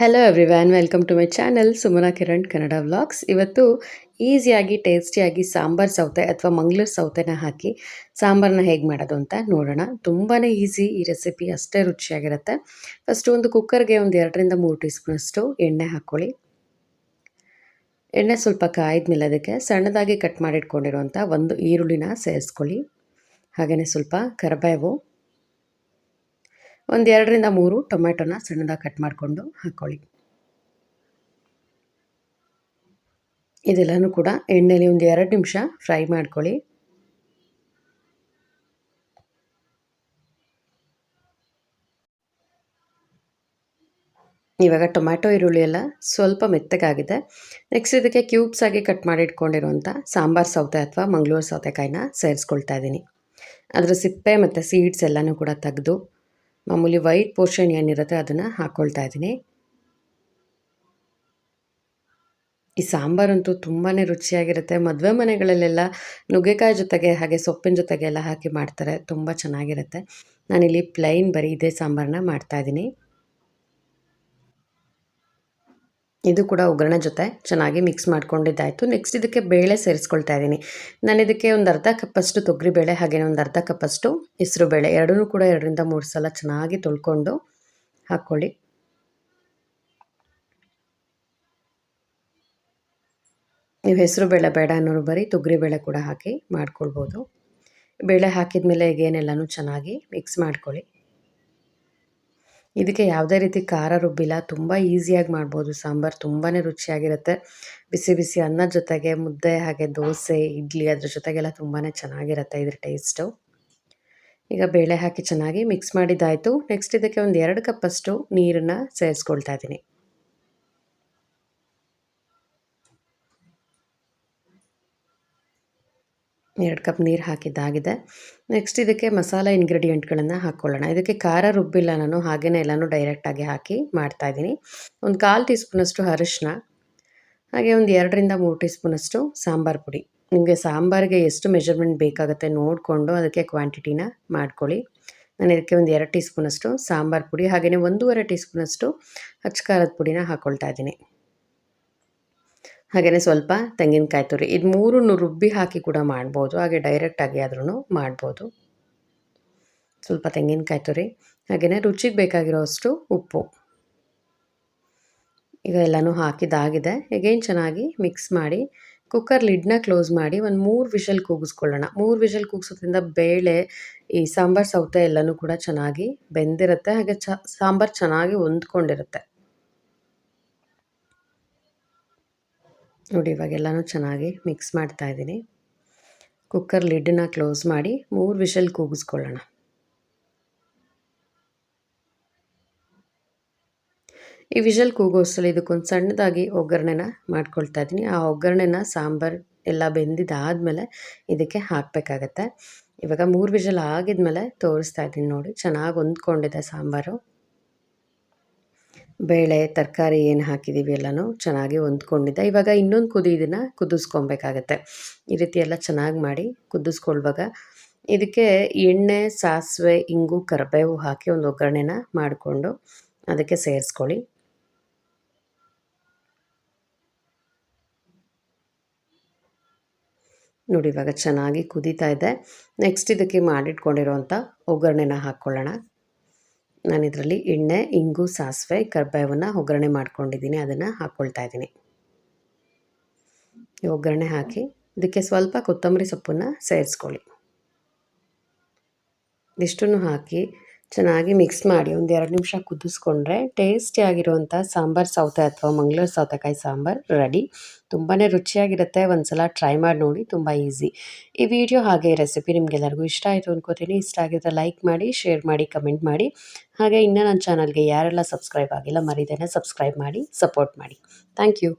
Hello everyone welcome to my channel Sumana Kiran Kannada vlogs ಇವತ್ತು ಈಸಿಯಾಗಿ ಟೇಸ್ಟಿಯಾಗಿ ಸಾಂಬಾರ್ ಸೌತೆ ಅಥವಾ ಮಂಗ್ಳೂರು ಸೌತೆನ ಹಾಕಿ ಸಾಂಬಾರನ್ನ ಹೇಗೆ ಮಾಡೋದು ಅಂತ ನೋಡೋಣ. ತುಂಬಾ ಈಸಿ ಈ ರೆಸಿಪಿ ಅಷ್ಟೇ ರುಚಿಯಾಗಿರುತ್ತೆ. ಫಸ್ಟು ಒಂದು ಕುಕ್ಕರ್ಗೆ ಒಂದು ಎರಡರಿಂದ ಮೂರು ಟೀ ಸ್ಪೂನಷ್ಟು ಎಣ್ಣೆ ಹಾಕ್ಕೊಳ್ಳಿ. ಎಣ್ಣೆ ಸ್ವಲ್ಪ ಕಾಯ್ದ ಅದಕ್ಕೆ ಸಣ್ಣದಾಗಿ ಕಟ್ ಮಾಡಿಟ್ಕೊಂಡಿರುವಂಥ ಒಂದು ಈರುಳ್ಳಿನ ಸೇರಿಸ್ಕೊಳ್ಳಿ. ಹಾಗೆಯೇ ಸ್ವಲ್ಪ ಕರಿಬೇವು ಒಂದು ಎರಡರಿಂದ ಮೂರು ಟೊಮೆಟೊನ ಸಣ್ಣದಾಗಿ ಕಟ್ ಮಾಡಿಕೊಂಡು ಹಾಕ್ಕೊಳ್ಳಿ ಇದೆಲ್ಲನೂ ಕೂಡ ಎಣ್ಣೆಲಿ ಒಂದು ಎರಡು ನಿಮಿಷ ಫ್ರೈ ಮಾಡ್ಕೊಳ್ಳಿ. ಇವಾಗ ಟೊಮ್ಯಾಟೊ ಈರುಳ್ಳಿ ಎಲ್ಲ ಸ್ವಲ್ಪ ಮೆತ್ತಗಾಗಿದೆ. ನೆಕ್ಸ್ಟ್ ಇದಕ್ಕೆ ಕ್ಯೂಬ್ಸ್ ಆಗಿ ಕಟ್ ಮಾಡಿ ಇಟ್ಕೊಂಡಿರುವಂಥ ಸಾಂಬಾರು ಸೌತೆ ಅಥವಾ ಮಂಗಳೂರು ಸೌತೆಕಾಯಿನ ಸೇರಿಸ್ಕೊಳ್ತಾ ಇದ್ದೀನಿ. ಅದರ ಸಿಪ್ಪೆ ಮತ್ತು ಸೀಡ್ಸ್ ಎಲ್ಲನೂ ಕೂಡ ತೆಗೆದು ಮಾಮೂಲಿ ವೈಟ್ ಪೋರ್ಷನ್ ಏನಿರುತ್ತೆ ಅದನ್ನು ಹಾಕ್ಕೊಳ್ತಾ ಇದ್ದೀನಿ. ಈ ಸಾಂಬಾರಂತೂ ತುಂಬಾ ರುಚಿಯಾಗಿರುತ್ತೆ. ಮದುವೆ ಮನೆಗಳಲ್ಲೆಲ್ಲ ನುಗ್ಗೆಕಾಯಿ ಜೊತೆಗೆ ಹಾಗೆ ಸೊಪ್ಪಿನ ಜೊತೆಗೆ ಎಲ್ಲ ಹಾಕಿ ಮಾಡ್ತಾರೆ. ತುಂಬ ಚೆನ್ನಾಗಿರುತ್ತೆ. ನಾನಿಲ್ಲಿ ಪ್ಲೈನ್ ಬರೀ ಇದೇ ಸಾಂಬಾರನ್ನ ಮಾಡ್ತಾಯಿದ್ದೀನಿ ಇದು ಕೂಡ ಒಗ್ಗರಣೆ ಜೊತೆ ಚೆನ್ನಾಗಿ ಮಿಕ್ಸ್ ಮಾಡ್ಕೊಂಡಿದ್ದಾಯಿತು. ನೆಕ್ಸ್ಟ್ ಇದಕ್ಕೆ ಬೇಳೆ ಸೇರಿಸ್ಕೊಳ್ತಾ ಇದ್ದೀನಿ. ನಾನು ಇದಕ್ಕೆ ಒಂದು ಅರ್ಧ ಕಪ್ಪಷ್ಟು ತೊಗರಿ ಬೇಳೆ ಹಾಗೆಯೇ ಒಂದು ಅರ್ಧ ಕಪ್ಪಷ್ಟು ಹೆಸರು ಬೇಳೆ ಎರಡೂ ಕೂಡ ಎರಡರಿಂದ ಮೂರು ಸಲ ಚೆನ್ನಾಗಿ ತೊಳ್ಕೊಂಡು ಹಾಕ್ಕೊಳ್ಳಿ. ನೀವು ಹೆಸರು ಬೇಳೆ ಬೇಡ ಅನ್ನೋರು ಬರೀ ತೊಗರಿ ಬೇಳೆ ಕೂಡ ಹಾಕಿ ಮಾಡ್ಕೊಳ್ಬೋದು. ಬೇಳೆ ಹಾಕಿದ ಮೇಲೆ ಈಗೇನೆಲ್ಲನೂ ಚೆನ್ನಾಗಿ ಮಿಕ್ಸ್ ಮಾಡ್ಕೊಳ್ಳಿ. ಇದಕ್ಕೆ ಯಾವುದೇ ರೀತಿ ಖಾರ ರುಬ್ಬಿಲ್ಲ. ತುಂಬ ಈಸಿಯಾಗಿ ಮಾಡ್ಬೋದು. ಸಾಂಬಾರು ತುಂಬಾ ರುಚಿಯಾಗಿರುತ್ತೆ. ಬಿಸಿ ಬಿಸಿ ಅನ್ನದ ಜೊತೆಗೆ ಮುದ್ದೆ, ಹಾಗೆ ದೋಸೆ, ಇಡ್ಲಿ ಅದ್ರ ಜೊತೆಗೆಲ್ಲ ತುಂಬಾ ಚೆನ್ನಾಗಿರುತ್ತೆ ಇದ್ರ ಟೇಸ್ಟು. ಈಗ ಬೇಳೆ ಹಾಕಿ ಚೆನ್ನಾಗಿ ಮಿಕ್ಸ್ ಮಾಡಿದ್ದಾಯಿತು. ನೆಕ್ಸ್ಟ್ ಇದಕ್ಕೆ ಒಂದು ಎರಡು ಕಪ್ಪಷ್ಟು ನೀರನ್ನು ಸೇರಿಸ್ಕೊಳ್ತಾ ಇದ್ದೀನಿ. ಎರಡು ಕಪ್ ನೀರು ಹಾಕಿದ್ದಾಗಿದೆ. ನೆಕ್ಸ್ಟ್ ಇದಕ್ಕೆ ಮಸಾಲ ಇಂಗ್ರೀಡಿಯೆಂಟ್ಗಳನ್ನು ಹಾಕ್ಕೊಳ್ಳೋಣ ಇದಕ್ಕೆ ಖಾರ ರುಬ್ಬಿಲ್ಲ ನಾನು ಹಾಗೆಯೇ ಎಲ್ಲನೂ ಡೈರೆಕ್ಟಾಗಿ ಹಾಕಿ ಮಾಡ್ತಾಯಿದ್ದೀನಿ ಒಂದು ಕಾಲು ಟೀ ಸ್ಪೂನಷ್ಟು ಅರಿಶಿನ ಹಾಗೆ ಒಂದು ಎರಡರಿಂದ ಮೂರು ಟೀ ಸ್ಪೂನಷ್ಟು ಸಾಂಬಾರು ಪುಡಿ. ನಿಮಗೆ ಸಾಂಬಾರಿಗೆ ಎಷ್ಟು ಮೆಜರ್ಮೆಂಟ್ ಬೇಕಾಗುತ್ತೆ ನೋಡಿಕೊಂಡು ಅದಕ್ಕೆ ಕ್ವಾಂಟಿಟಿನ ಮಾಡ್ಕೊಳ್ಳಿ. ನಾನು ಇದಕ್ಕೆ ಒಂದು ಎರಡು ಟೀ ಸ್ಪೂನಷ್ಟು ಸಾಂಬಾರು ಪುಡಿ ಹಾಗೆಯೇ ಒಂದೂವರೆ ಟೀ ಸ್ಪೂನಷ್ಟು ಖಾರದ ಪುಡಿನ ಹಾಕ್ಕೊಳ್ತಾ ಇದ್ದೀನಿ. ಹಾಗೆಯೇ ಸ್ವಲ್ಪ ತೆಂಗಿನಕಾಯಿ ತುರಿ, ಇದು ಮೂರನ್ನು ರುಬ್ಬಿ ಹಾಕಿ ಕೂಡ ಮಾಡ್ಬೋದು, ಹಾಗೆ ಡೈರೆಕ್ಟಾಗಿ ಆದ್ರೂ ಮಾಡ್ಬೋದು. ಸ್ವಲ್ಪ ತೆಂಗಿನಕಾಯಿ ತುರಿ ಹಾಗೆಯೇ ರುಚಿಗೆ ಬೇಕಾಗಿರೋ ಅಷ್ಟು ಉಪ್ಪು. ಈಗ ಎಲ್ಲನೂ ಹಾಕಿದ್ದಾಗಿದೆ ಎಗೇನ್ ಚೆನ್ನಾಗಿ ಮಿಕ್ಸ್ ಮಾಡಿ ಕುಕ್ಕರ್ ಲಿಡ್ನ ಕ್ಲೋಸ್ ಮಾಡಿ ಒಂದು ಮೂರು ವಿಷಲ್ ಕೂಗಿಸ್ಕೊಳ್ಳೋಣ. ಮೂರು ವಿಷಲ್ ಕೂಗಿಸೋದ್ರಿಂದ ಬೇಳೆ, ಈ ಸಾಂಬಾರು ಸೌತೆ ಎಲ್ಲನೂ ಕೂಡ ಚೆನ್ನಾಗಿ ಬೆಂದಿರುತ್ತೆ, ಹಾಗೆ ಚ, ಸಾಂಬಾರು ಚೆನ್ನಾಗಿ ಹೊಂದ್ಕೊಂಡಿರುತ್ತೆ. ನೋಡಿ ಇವಾಗೆಲ್ಲನೂ ಚೆನ್ನಾಗಿ ಮಿಕ್ಸ್ ಮಾಡ್ತಾ ಇದ್ದೀನಿ. ಕುಕ್ಕರ್ ಲಿಡ್ಡನ್ನ ಕ್ಲೋಸ್ ಮಾಡಿ ಮೂರು ವಿಷಲ್ ಕೂಗಿಸ್ಕೊಳ್ಳೋಣ. ಈ ವಿಷಲ್ ಕೂಗೋಷ್ಟರಲ್ಲಿ ಇದಕ್ಕೊಂದು ಸಣ್ಣದಾಗಿ ಒಗ್ಗರಣೆನ ಮಾಡ್ಕೊಳ್ತಾ ಇದ್ದೀನಿ. ಆ ಒಗ್ಗರಣೆನ ಸಾಂಬಾರು ಎಲ್ಲ ಬೆಂದಿದ್ದಾದಮೇಲೆ ಇದಕ್ಕೆ ಹಾಕಬೇಕಾಗತ್ತೆ. ಇವಾಗ ಮೂರು ವಿಷಲ್ ಆಗಿದ್ಮೇಲೆ ತೋರಿಸ್ತಾ ಇದ್ದೀನಿ ನೋಡಿ, ಚೆನ್ನಾಗಿ ಹೊಂದ್ಕೊಂಡಿದೆ ಸಾಂಬಾರು. ಬೇಳೆ, ತರಕಾರಿ ಏನು ಹಾಕಿದ್ದೀವಿ ಎಲ್ಲನೂ ಚೆನ್ನಾಗಿ ಹೊಂದ್ಕೊಂಡಿದ್ದೆ. ಇವಾಗ ಇನ್ನೊಂದು ಕುದಿ ಇದನ್ನು ಕುದಿಸ್ಕೊಬೇಕಾಗತ್ತೆ. ಈ ರೀತಿ ಎಲ್ಲ ಚೆನ್ನಾಗಿ ಮಾಡಿ ಕುದಿಸ್ಕೊಳ್ವಾಗ ಇದಕ್ಕೆ ಎಣ್ಣೆ, ಸಾಸಿವೆ, ಇಂಗು, ಕರಿಬೇವು ಹಾಕಿ ಒಂದು ಒಗ್ಗರಣೆನ ಮಾಡಿಕೊಂಡು ಅದಕ್ಕೆ ಸೇರಿಸ್ಕೊಳ್ಳಿ. ನೋಡಿ ಇವಾಗ ಚೆನ್ನಾಗಿ ಕುದೀತಾ ಇದೆ. ನೆಕ್ಸ್ಟ್ ಇದಕ್ಕೆ ಮಾಡಿಟ್ಕೊಂಡಿರೋವಂಥ ಒಗ್ಗರಣೆನ ಹಾಕ್ಕೊಳ್ಳೋಣ. ನಾನು ಇದರಲ್ಲಿ ಎಣ್ಣೆ, ಇಂಗು, ಸಾಸಿವೆ, ಕರ್ಬೇವನ್ನು ಒಗ್ಗರಣೆ ಮಾಡ್ಕೊಂಡಿದ್ದೀನಿ. ಅದನ್ನು ಹಾಕ್ಕೊಳ್ತಾ ಇದ್ದೀನಿ. ಒಗ್ಗರಣೆ ಹಾಕಿ ಇದಕ್ಕೆ ಸ್ವಲ್ಪ ಕೊತ್ತಂಬರಿ ಸೊಪ್ಪನ್ನು ಸೇರಿಸ್ಕೊಳ್ಳಿ. ಇಷ್ಟನ್ನು ಹಾಕಿ ಚೆನ್ನಾಗಿ ಮಿಕ್ಸ್ ಮಾಡಿ ಒಂದು ಎರಡು ನಿಮಿಷ ಕುದಿಸ್ಕೊಂಡ್ರೆ ಟೇಸ್ಟಿಯಾಗಿರುವಂಥ ಸಾಂಬಾರು ಸೌತೆ ಅಥವಾ ಮಂಗಳೂರು ಸೌತೆಕಾಯಿ ಸಾಂಬಾರು ರೆಡಿ ತುಂಬಾ ರುಚಿಯಾಗಿರುತ್ತೆ ಒಂದು ಸಲ ಟ್ರೈ ಮಾಡಿ ನೋಡಿ, ತುಂಬ ಈಸಿ ಈ ವಿಡಿಯೋ ಹಾಗೆ ರೆಸಿಪಿ ನಿಮಗೆಲ್ಲರಿಗೂ ಇಷ್ಟ ಆಯಿತು ಅನ್ಕೋತೀನಿ. ಇಷ್ಟ ಆಗಿದ್ರೆ ಲೈಕ್ ಮಾಡಿ ಶೇರ್ ಮಾಡಿ ಕಮೆಂಟ್ ಮಾಡಿ. ಹಾಗೆ ಇನ್ನೂ ನನ್ನ ಚಾನಲ್ಗೆ ಯಾರೆಲ್ಲ ಸಬ್ಸ್ಕ್ರೈಬ್ ಆಗಿಲ್ಲ, ಮರಿದೇನೆ ಸಬ್ಸ್ಕ್ರೈಬ್ ಮಾಡಿ ಸಪೋರ್ಟ್ ಮಾಡಿ. Thank you